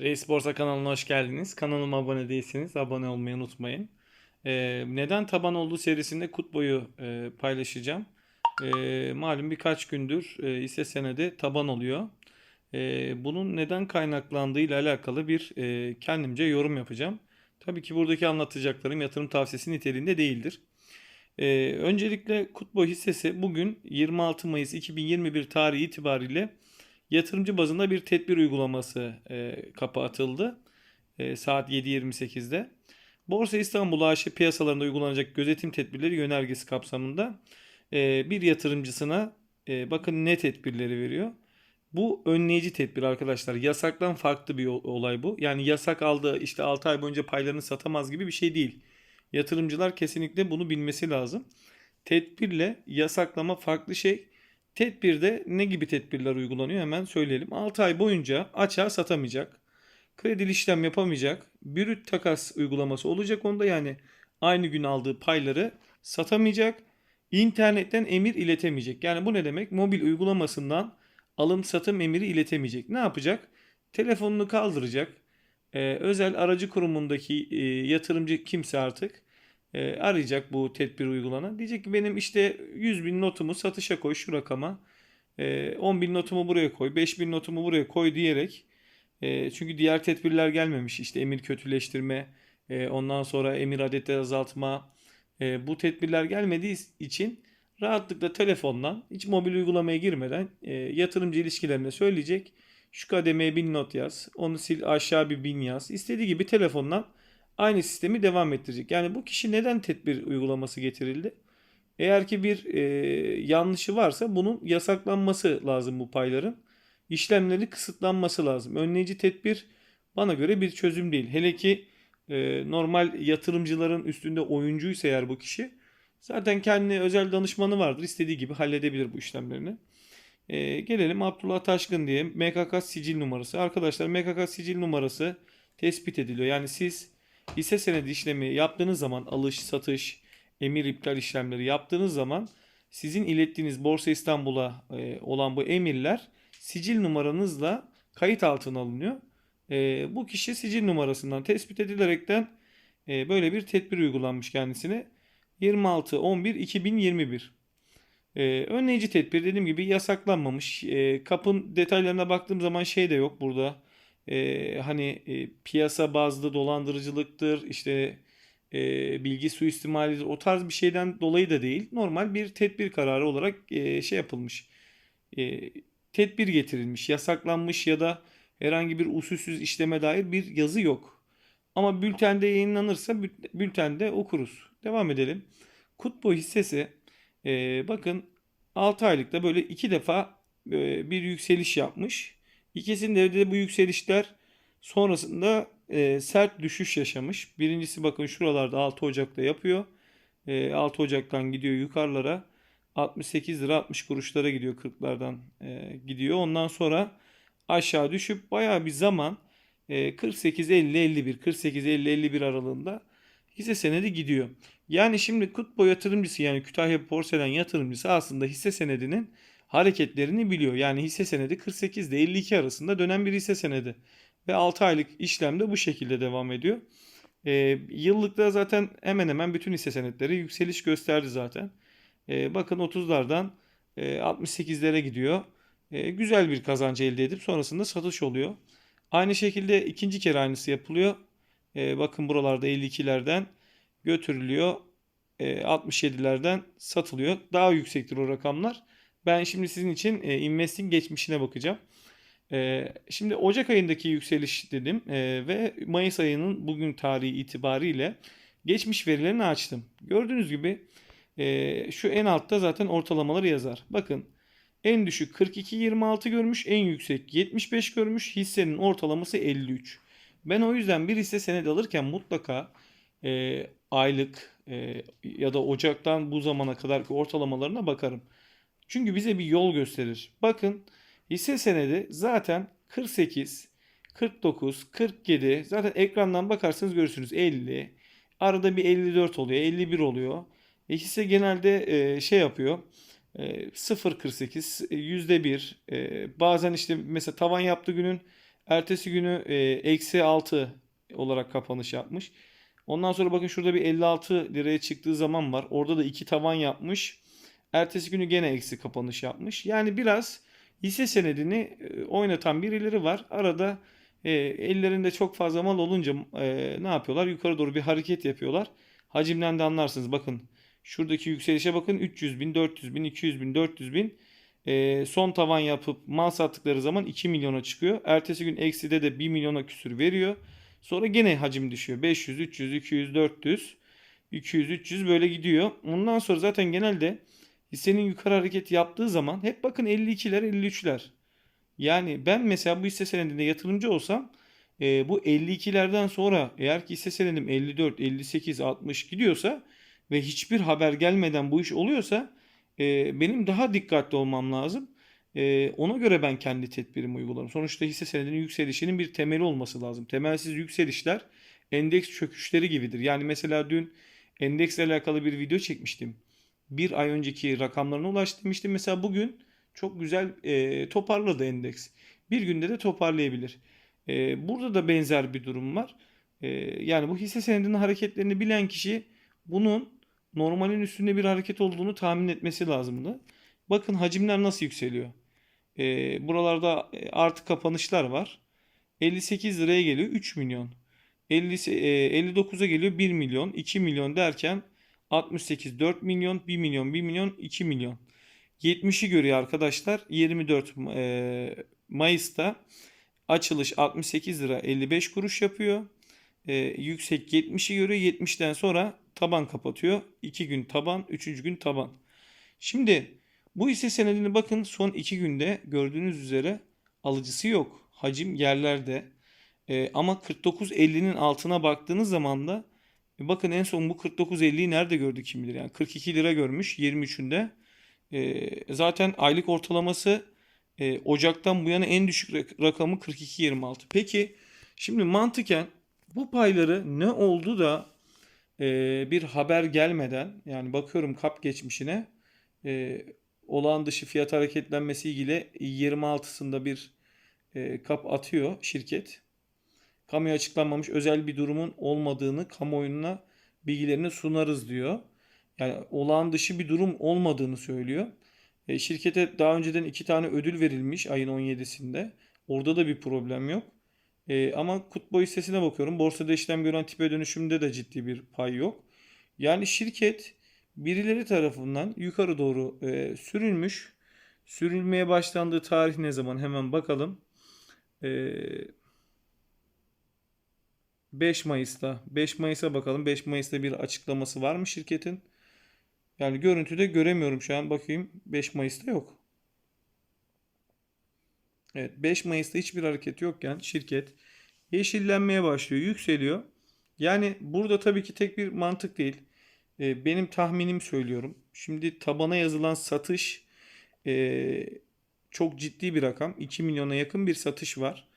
Reis Borsa kanalına hoş geldiniz. Kanalıma abone değilseniz abone olmayı unutmayın. Ee, neden taban olduğu serisinde Kutbo'yu e, paylaşacağım. Ee, malum birkaç gündür e, hisse senedi taban oluyor. Ee, bunun neden kaynaklandığı ile alakalı bir e, kendimce yorum yapacağım. Tabii ki buradaki anlatacaklarım yatırım tavsiyesi niteliğinde değildir. Ee, öncelikle Kutbo hissesi bugün 26 Mayıs 2021 tarihi itibariyle yatırımcı bazında bir tedbir uygulaması e, kapı atıldı. E, saat 7.28'de. Borsa İstanbul AŞ piyasalarında uygulanacak gözetim tedbirleri yönergesi kapsamında e, bir yatırımcısına e, bakın ne tedbirleri veriyor. Bu önleyici tedbir arkadaşlar. Yasaktan farklı bir ol- olay bu. Yani yasak aldı işte 6 ay boyunca paylarını satamaz gibi bir şey değil. Yatırımcılar kesinlikle bunu bilmesi lazım. Tedbirle yasaklama farklı şey. Tedbirde ne gibi tedbirler uygulanıyor hemen söyleyelim. 6 ay boyunca açığa satamayacak. Kredili işlem yapamayacak. Brüt takas uygulaması olacak onda yani aynı gün aldığı payları satamayacak. İnternetten emir iletemeyecek. Yani bu ne demek? Mobil uygulamasından alım satım emiri iletemeyecek. Ne yapacak? Telefonunu kaldıracak. Ee, özel aracı kurumundaki e, yatırımcı kimse artık e, arayacak bu tedbir uygulanan. Diyecek ki benim işte 100 bin notumu satışa koy şu rakama. E, 10 bin notumu buraya koy. 5 bin notumu buraya koy diyerek. E, çünkü diğer tedbirler gelmemiş. İşte emir kötüleştirme, e, ondan sonra emir adetleri azaltma. E, bu tedbirler gelmediği için rahatlıkla telefondan hiç mobil uygulamaya girmeden e, yatırımcı ilişkilerine söyleyecek. Şu kademeye bin not yaz. Onu sil aşağı bir bin yaz. İstediği gibi telefondan aynı sistemi devam ettirecek. Yani bu kişi neden tedbir uygulaması getirildi? Eğer ki bir e, yanlışı varsa bunun yasaklanması lazım bu payların. İşlemleri kısıtlanması lazım. Önleyici tedbir bana göre bir çözüm değil. Hele ki e, normal yatırımcıların üstünde oyuncuysa eğer bu kişi zaten kendi özel danışmanı vardır. İstediği gibi halledebilir bu işlemlerini. E, gelelim Abdullah Taşkın diye MKK sicil numarası. Arkadaşlar MKK sicil numarası tespit ediliyor. Yani siz hisse senedi işlemi yaptığınız zaman alış, satış, emir iptal işlemleri yaptığınız zaman sizin ilettiğiniz Borsa İstanbul'a e, olan bu emirler sicil numaranızla kayıt altına alınıyor. E, bu kişi sicil numarasından tespit edilerekten e, böyle bir tedbir uygulanmış kendisine. 26-11-2021. E, önleyici tedbir dediğim gibi yasaklanmamış. E, kapın detaylarına baktığım zaman şey de yok burada. E, hani e, piyasa bazlı dolandırıcılıktır, işte e, bilgi suistimalidir o tarz bir şeyden dolayı da değil. Normal bir tedbir kararı olarak e, şey yapılmış. E, tedbir getirilmiş, yasaklanmış ya da herhangi bir usulsüz işleme dair bir yazı yok. Ama bültende yayınlanırsa bül- bültende okuruz. Devam edelim. Kutbo hissesi e, bakın 6 aylıkta böyle iki defa e, bir yükseliş yapmış. İkisinde de bu yükselişler sonrasında e, sert düşüş yaşamış. Birincisi bakın şuralarda 6 Ocak'ta yapıyor. E, 6 Ocak'tan gidiyor yukarılara. 68 lira 60 kuruşlara gidiyor 40'lardan e, gidiyor. Ondan sonra aşağı düşüp bayağı bir zaman e, 48 50 51 48 50 51 aralığında hisse senedi gidiyor. Yani şimdi Kutbo yatırımcısı yani Kütahya Porselen yatırımcısı aslında hisse senedinin hareketlerini biliyor. Yani hisse senedi 48 ile 52 arasında dönen bir hisse senedi. Ve 6 aylık işlemde bu şekilde devam ediyor. E, yıllıkta zaten hemen hemen bütün hisse senetleri yükseliş gösterdi zaten. E, bakın 30'lardan e, 68'lere gidiyor. E, güzel bir kazanç elde edip sonrasında satış oluyor. Aynı şekilde ikinci kere aynısı yapılıyor. E, bakın buralarda 52'lerden götürülüyor. E, 67'lerden satılıyor. Daha yüksektir o rakamlar. Ben şimdi sizin için e, investing geçmişine bakacağım. E, şimdi Ocak ayındaki yükseliş dedim e, ve Mayıs ayının bugün tarihi itibariyle geçmiş verilerini açtım. Gördüğünüz gibi e, şu en altta zaten ortalamaları yazar. Bakın en düşük 42.26 görmüş, en yüksek 75 görmüş, hissenin ortalaması 53. Ben o yüzden bir hisse senedi alırken mutlaka e, aylık e, ya da Ocak'tan bu zamana kadarki ortalamalarına bakarım. Çünkü bize bir yol gösterir. Bakın hisse senedi zaten 48, 49, 47 zaten ekrandan bakarsanız görürsünüz 50. Arada bir 54 oluyor, 51 oluyor. E, hisse genelde e, şey yapıyor. E, 0.48, e, %1. E, bazen işte mesela tavan yaptığı günün Ertesi günü e, eksi 6 olarak kapanış yapmış. Ondan sonra bakın şurada bir 56 liraya çıktığı zaman var. Orada da iki tavan yapmış. Ertesi günü gene eksi kapanış yapmış. Yani biraz hisse senedini e, oynatan birileri var. Arada e, ellerinde çok fazla mal olunca e, ne yapıyorlar? Yukarı doğru bir hareket yapıyorlar. Hacimden de anlarsınız. Bakın şuradaki yükselişe bakın 300 bin, 400 bin, 200 bin, 400 bin. E, son tavan yapıp mal sattıkları zaman 2 milyona çıkıyor. Ertesi gün ekside de 1 milyona küsür veriyor. Sonra gene hacim düşüyor. 500, 300, 200, 400, 200, 300 böyle gidiyor. Ondan sonra zaten genelde hissenin yukarı hareket yaptığı zaman hep bakın 52'ler 53'ler. Yani ben mesela bu hisse senedinde yatırımcı olsam e, bu 52'lerden sonra eğer ki hisse senedim 54, 58, 60 gidiyorsa ve hiçbir haber gelmeden bu iş oluyorsa e, benim daha dikkatli olmam lazım. E, ona göre ben kendi tedbirimi uygularım. Sonuçta hisse senedinin yükselişinin bir temeli olması lazım. Temelsiz yükselişler endeks çöküşleri gibidir. Yani mesela dün endeksle alakalı bir video çekmiştim. Bir ay önceki rakamlarına ulaştı demiştim. Mesela bugün çok güzel e, toparladı endeks. Bir günde de toparlayabilir. E, burada da benzer bir durum var. E, yani bu hisse senedinin hareketlerini bilen kişi bunun normalin üstünde bir hareket olduğunu tahmin etmesi lazımdı. Bakın hacimler nasıl yükseliyor. E, buralarda e, artı kapanışlar var. 58 liraya geliyor 3 milyon. 50, e, 59'a geliyor 1 milyon, 2 milyon derken 68 4 milyon, 1 milyon, 1 milyon, 2 milyon. 70'i görüyor arkadaşlar. 24 e, Mayıs'ta açılış 68 lira 55 kuruş yapıyor. E, yüksek 70'i görüyor. 70'ten sonra taban kapatıyor. 2 gün taban, 3. gün taban. Şimdi bu hisse senedini bakın son 2 günde gördüğünüz üzere alıcısı yok. Hacim yerlerde. E, ama 49.50'nin altına baktığınız zaman da e, bakın en son bu 49.50'yi nerede gördü kim bilir. Yani 42 lira görmüş 23'ünde. E, zaten aylık ortalaması e, Ocak'tan bu yana en düşük rak- rakamı 42.26. Peki şimdi mantıken bu payları ne oldu da e, bir haber gelmeden yani bakıyorum kap geçmişine e, olağan dışı fiyat hareketlenmesi ilgili 26'sında bir e, kap atıyor şirket. Kamuya açıklanmamış özel bir durumun olmadığını kamuoyuna bilgilerini sunarız diyor. Yani olağan dışı bir durum olmadığını söylüyor. E, şirkete daha önceden iki tane ödül verilmiş ayın 17'sinde. Orada da bir problem yok. E, ama Kutbo hissesine bakıyorum. Borsada işlem gören tipe dönüşümde de ciddi bir pay yok. Yani şirket birileri tarafından yukarı doğru e, sürülmüş. Sürülmeye başlandığı tarih ne zaman hemen bakalım. E, 5 Mayıs'ta. 5 Mayıs'a bakalım. 5 Mayıs'ta bir açıklaması var mı şirketin? Yani görüntüde göremiyorum şu an. Bakayım 5 Mayıs'ta yok. Evet 5 Mayıs'ta hiçbir hareket yokken şirket yeşillenmeye başlıyor, yükseliyor. Yani burada tabii ki tek bir mantık değil. Ee, benim tahminim söylüyorum. Şimdi tabana yazılan satış e, çok ciddi bir rakam. 2 milyona yakın bir satış var.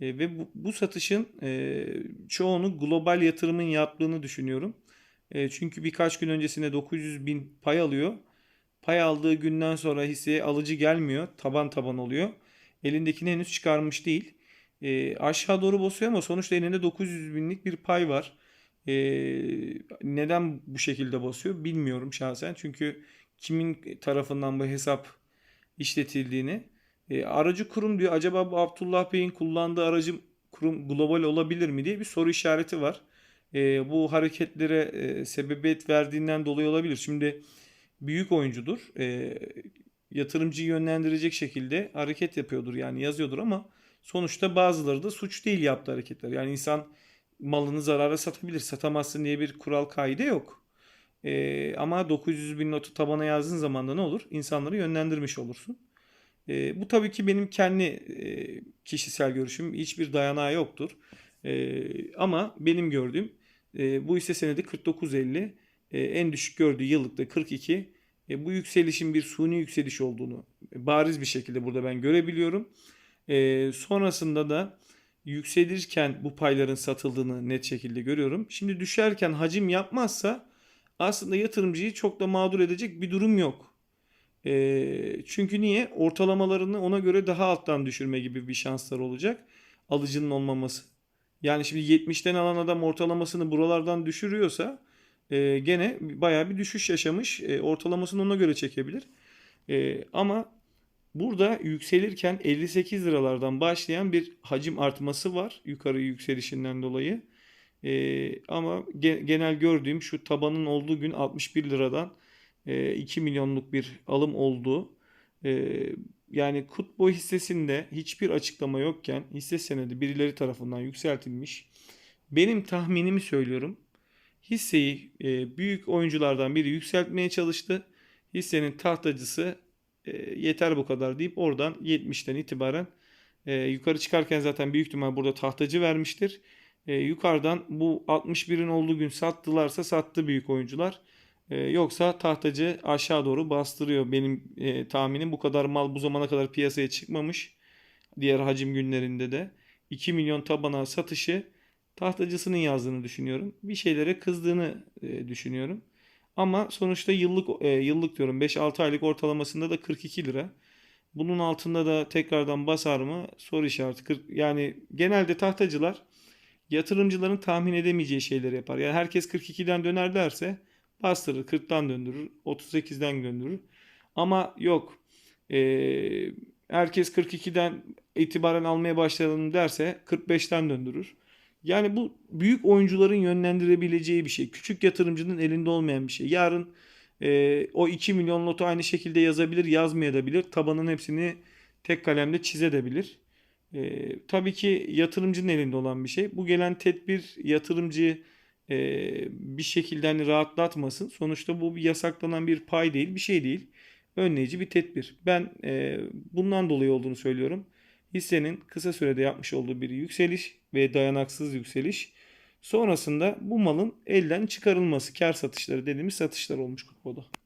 E, ve bu, bu satışın e, çoğunu global yatırımın yaptığını düşünüyorum. E, çünkü birkaç gün öncesinde 900 bin pay alıyor. Pay aldığı günden sonra hisseye alıcı gelmiyor. Taban taban oluyor. Elindekini henüz çıkarmış değil. E, aşağı doğru basıyor ama sonuçta elinde 900 binlik bir pay var. E, neden bu şekilde basıyor bilmiyorum şahsen. Çünkü kimin tarafından bu hesap işletildiğini. E, aracı kurum diyor. Acaba bu Abdullah Bey'in kullandığı aracı kurum global olabilir mi diye bir soru işareti var. E, bu hareketlere e, sebebiyet verdiğinden dolayı olabilir. Şimdi büyük oyuncudur. E, yatırımcıyı yönlendirecek şekilde hareket yapıyordur. Yani yazıyordur ama sonuçta bazıları da suç değil yaptığı hareketler. Yani insan malını zarara satabilir. Satamazsın diye bir kural kaide yok. E, ama 900 bin notu tabana yazdığın zaman da ne olur? İnsanları yönlendirmiş olursun. E, bu tabii ki benim kendi e, kişisel görüşüm. Hiçbir dayanağı yoktur. E, ama benim gördüğüm e, bu hisse senedi 49.50 e, en düşük gördüğü yıllıkta 42. E, bu yükselişin bir suni yükseliş olduğunu bariz bir şekilde burada ben görebiliyorum. E, sonrasında da yükselirken bu payların satıldığını net şekilde görüyorum. Şimdi düşerken hacim yapmazsa aslında yatırımcıyı çok da mağdur edecek bir durum yok. E, çünkü niye? Ortalamalarını ona göre daha alttan düşürme gibi bir şanslar olacak. alıcının olmaması. Yani şimdi 70'ten alan adam ortalamasını buralardan düşürüyorsa e, gene bayağı bir düşüş yaşamış. E, ortalamasını ona göre çekebilir. E, ama burada yükselirken 58 liralardan başlayan bir hacim artması var yukarı yükselişinden dolayı. E, ama ge- genel gördüğüm şu tabanın olduğu gün 61 liradan 2 milyonluk bir alım olduğu. E, yani Kutbo hissesinde hiçbir açıklama yokken hisse senedi birileri tarafından yükseltilmiş. Benim tahminimi söylüyorum. Hisseyi e, büyük oyunculardan biri yükseltmeye çalıştı. Hissenin tahtacısı e, yeter bu kadar deyip oradan 70'ten itibaren e, yukarı çıkarken zaten büyük ihtimal burada tahtacı vermiştir. E, yukarıdan bu 61'in olduğu gün sattılarsa sattı büyük oyuncular. E, yoksa tahtacı aşağı doğru bastırıyor. Benim e, tahminim bu kadar mal bu zamana kadar piyasaya çıkmamış. Diğer hacim günlerinde de 2 milyon tabana satışı tahtacısının yazdığını düşünüyorum. Bir şeylere kızdığını e, düşünüyorum. Ama sonuçta yıllık e, yıllık diyorum 5-6 aylık ortalamasında da 42 lira. Bunun altında da tekrardan basar mı? Soru işareti. 40, yani genelde tahtacılar yatırımcıların tahmin edemeyeceği şeyleri yapar. Yani herkes 42'den döner derse bastırır, 40'tan döndürür, 38'den döndürür. Ama yok. Ee, herkes 42'den itibaren almaya başlayalım derse 45'ten döndürür. Yani bu büyük oyuncuların yönlendirebileceği bir şey. Küçük yatırımcının elinde olmayan bir şey. Yarın e, o 2 milyon lotu aynı şekilde yazabilir, yazmayabilir. Tabanın hepsini tek kalemde çizebilir. E, tabii ki yatırımcının elinde olan bir şey. Bu gelen tedbir yatırımcı e, bir şekilde hani rahatlatmasın. Sonuçta bu bir yasaklanan bir pay değil, bir şey değil. Önleyici bir tedbir. Ben e, bundan dolayı olduğunu söylüyorum. Hissenin kısa sürede yapmış olduğu bir yükseliş ve dayanaksız yükseliş. Sonrasında bu malın elden çıkarılması, kar satışları dediğimiz satışlar olmuş Kutbo'da.